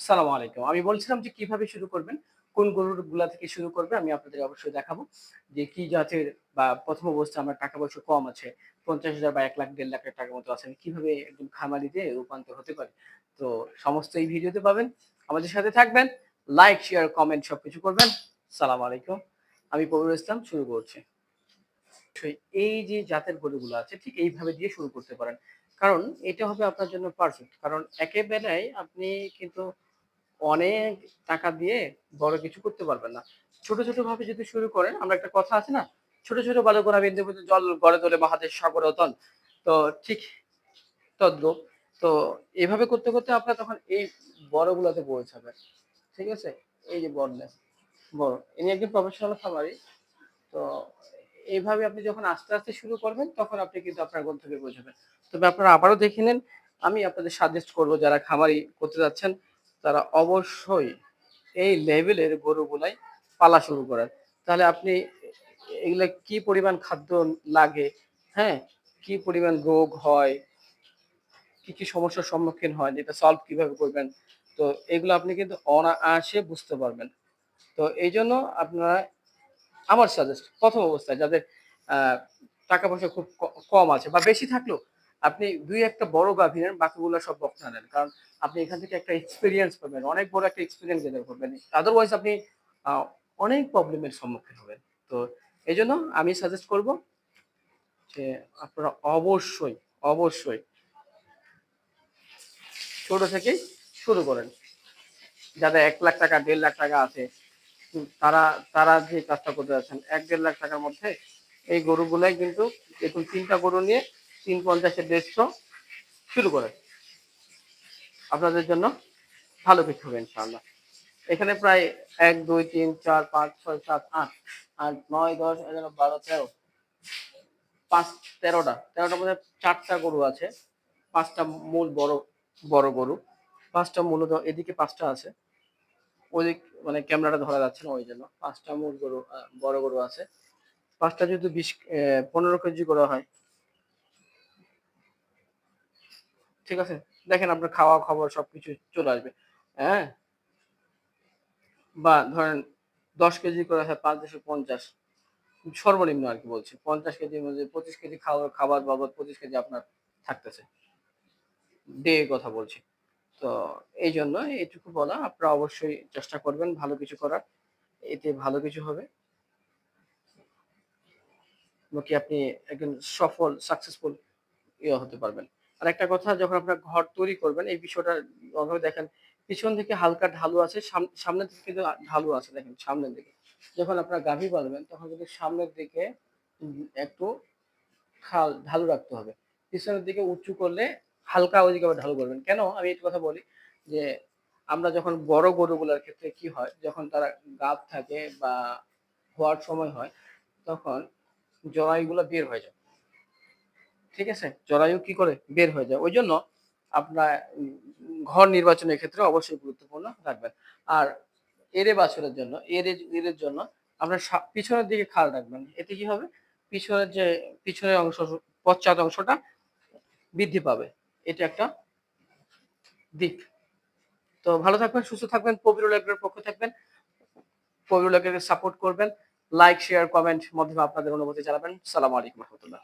সালাম আলাইকুম। আমি বলছিলাম যে কীভাবে শুরু করবেন, কোন গরুগুলা থেকে শুরু করবে আমি আপনাদের অবশ্যই দেখাবো। যে কি জাতের বা প্রথম অবস্থায় আমার টাকা পয়সা কম আছে, পঞ্চাশ হাজার বা এক লাখ, দেড় লাখ টাকার মতো আছে, আমি কীভাবে একজন খামারিতে রূপান্তর হতে পারি? তো সমস্ত এই ভিডিওতে পাবেন। আমাদের সাথে থাকবেন লাইক শেয়ার কমেন্ট সবকিছু করবেন। সালাম আলাইকুম। আমি কবির ইসলাম, শুরু করছি। এই যে জাতের গরুগুলো আছে, ঠিক এইভাবে দিয়ে শুরু করতে পারেন। কারণ এটা হবে আপনার জন্য পারফেক্ট কারণ একেবারেই আপনি কিন্তু অনেক টাকা দিয়ে বড় কিছু করতে পারবেন না। ছোট ছোট ভাবে যদি শুরু করেন, আমরা একটা কথা আছে না? ছোট ছোট বালকরা বিন্দু বিন্দু জল গড়ে তোলে মহাদেশ সাগর অতন তো ঠিক তদ্রুপ। তো এভাবে করতে করতে আপনার তখন এই বড়গুলোতে পৌঁছাবেন ঠিক আছে? এই যে বড়নেস বড়। ইনি একজন প্রফেশনাল খামারি। তো এইভাবে আপনি যখন আস্তে আস্তে শুরু করবেন, তখন আপনি কিন্তু আপনার গন্তব্যে পৌঁছাবেন তবে আপনারা আবারও দেখে নেন। আমি আপনাদের সাজেস্ট করব যারা খামারি করতে যাচ্ছেন তারা অবশ্যই এই লেভেলের গরুগুলাই পালা শুরু করেন। তাহলে আপনি এগুলা কি পরিমাণ খাদ্য লাগে? হ্যাঁ কি পরিমাণ রোগ হয়? কি কি সমস্যার সম্মুখীন হয়? যেটা সলভ কীভাবে করবেন? তো এগুলো আপনি কিন্তু অনায়াসে বুঝতে পারবেন। তো এই জন্য আপনারা আমার সাজেস্ট প্রথম অবস্থায় যাদের টাকা পয়সা খুব কম আছে বা বেশি থাকলেও আপনি দুই একটা বড় গাভী নেন, বাকিগুলো সব বকনা নেন কারণ আপনি এখান থেকে একটা এক্সপিরিয়েন্স পাবেন, অনেক বড় একটা এক্সপিরিয়েন্স গেদার করবেন। আদারওয়াইজ আপনি অনেক প্রবলেমের সম্মুখীন হবেন। তো এই জন্য আমি সাজেস্ট করব যে আপনারা অবশ্যই অবশ্যই ছোট থেকেই শুরু করেন। যাদের এক লাখ টাকা, দেড় লাখ টাকা আছে, তারা তারা যে কাজটা করতে যাচ্ছেন, এক দেড় লাখ টাকার মধ্যে এই গরুগুলাই কিন্তু দেখুন তিনটা গরু নিয়ে তিন পঞ্চাশের দেড়শো শুরু করে। আপনাদের জন্য ভালো কিছু হবে ইনশাআল্লাহ। এখানে প্রায় এক, দুই, তিন, চার, পাঁচ, ছয়, সাত, আট আট, নয়, দশ, এগারো, বারো, তেরো, পাঁচ, তেরোটা। তেরোটার মধ্যে চারটা গরু আছে, পাঁচটা মূল বড় বড় গরু। পাঁচটা মূলত এদিকে পাঁচটা আছে। ওদিক মানে ক্যামেরাটা ধরা যাচ্ছে না ওই জন্য। পাঁচটা মূল গরু বড় গরু আছে। পাঁচটা যদি বিশ পনেরো কেজি করা হয় ঠিক আছে? দেখেন আপনার খাওয়া খাবার সবকিছু চলে আসবে। হ্যাঁ? বা ধরেন দশ কেজি করে হয় পাঁচ দেশে পঞ্চাশ। সর্বনিম্ন আর কি বলছি। পঞ্চাশ কেজির মধ্যে পঁচিশ কেজি খাবার খাবার বাবদ পঁচিশ কেজি আপনার থাকতেছে। ডে কথা বলছি। তো এই জন্য এইটুকু বলা, আপনারা অবশ্যই চেষ্টা করবেন ভালো কিছু করার। এতে ভালো কিছু হবে। কি আপনি একজন সফল সাকসেসফুল ইয়ে হতে পারবেন। আর একটা কথা, যখন আপনার ঘর তৈরি করবেন, এই বিষয়টা ভাবে দেখেন, পিছন থেকে হালকা ঢালু আছে, সাম- সামনের দিকে কিন্তু ঢালু আছে দেখেন, সামনের দিকে। যখন আপনার গাভী পালবেন তখন কিন্তু সামনের দিকে একটু খাল ঢালু রাখতে হবে। পিছনের দিকে উঁচু করলে হালকা ওইদিকে আবার ঢালু করবেন। কেন? আমি একটা কথা বলি, যে আমরা যখন বড় গরুগুলোর ক্ষেত্রে কি হয়, যখন তারা গাব থাকে বা হওয়ার সময় হয়, তখন জরাইগুলো বের হয়ে যায়। ঠিক আছে? জরায়ু কি করে বের হয়ে যায়? ওই জন্য আপনার ঘর নির্বাচনের ক্ষেত্রে অবশ্যই গুরুত্বপূর্ণ রাখবেন। আর এরে বাছরের জন্য, এরে এরের জন্য আপনার পিছনের দিকে খাল রাখবেন। এতে কি হবে? পিছনের যে, পিছনের অংশ, পশ্চাৎ অংশটা বৃদ্ধি পাবে। এটা একটা দিক। তো ভালো থাকবেন, সুস্থ থাকবেন পবিত্র লাইফের পক্ষ থাকবেন। পবিত্র লাইফকে সাপোর্ট করবেন। লাইক, শেয়ার, কমেন্ট মাধ্যমে আপনাদের অনুভূতি জানাবেন। সালাম আলাইকুম রহমতুল্লাহ।